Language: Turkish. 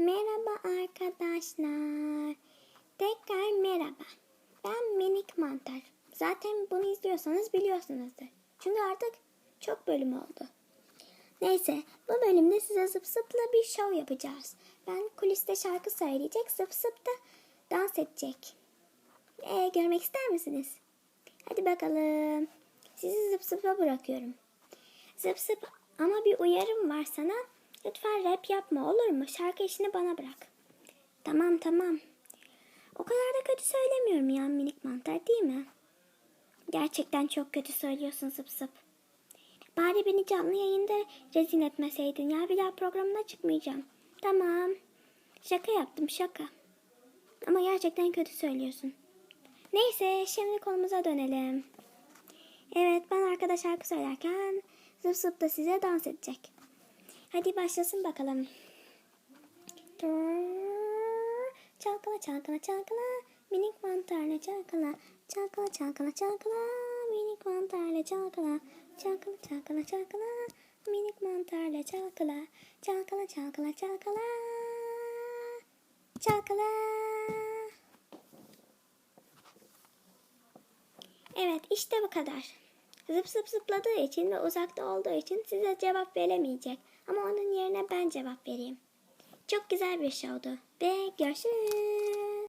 Merhaba arkadaşlar. Tekrar merhaba. Ben minik mantar. Zaten bunu izliyorsanız biliyorsunuzdur. Çünkü artık çok bölüm oldu. Neyse bu bölümde size zıp zıpla bir şov yapacağız. Ben kuliste şarkı söyleyecek, zıp zıp da dans edecek. Ee, görmek ister misiniz? Hadi bakalım. Sizi zıp zıpla bırakıyorum. Zıp zıp ama bir uyarım var sana. Lütfen rap yapma olur mu? Şarkı işini bana bırak. Tamam tamam. O kadar da kötü söylemiyorum ya minik mantar değil mi? Gerçekten çok kötü söylüyorsun zıp zıp. Bari beni canlı yayında rezil etmeseydin ya bir daha programda çıkmayacağım. Tamam. Şaka yaptım şaka. Ama gerçekten kötü söylüyorsun. Neyse şimdi konumuza dönelim. Evet ben arkada şarkı söylerken zıp zıp da size dans edecek. Hadi başlasın bakalım. Çalkala çalkala çalkala. Minik mantarla çalkala. Çalkala çalkala çalkala. Minik mantarla çalkala. Çalkala çalkala çalkala. Minik mantarla çalkala. Çalkala çalkala çalkala. Çalkala. Evet işte bu kadar. Zıp zıp zıpladığı için ve uzakta olduğu için size cevap veremeyecek. Ama onun yerine ben cevap vereyim. Çok güzel bir şovdu ve görüşürüz.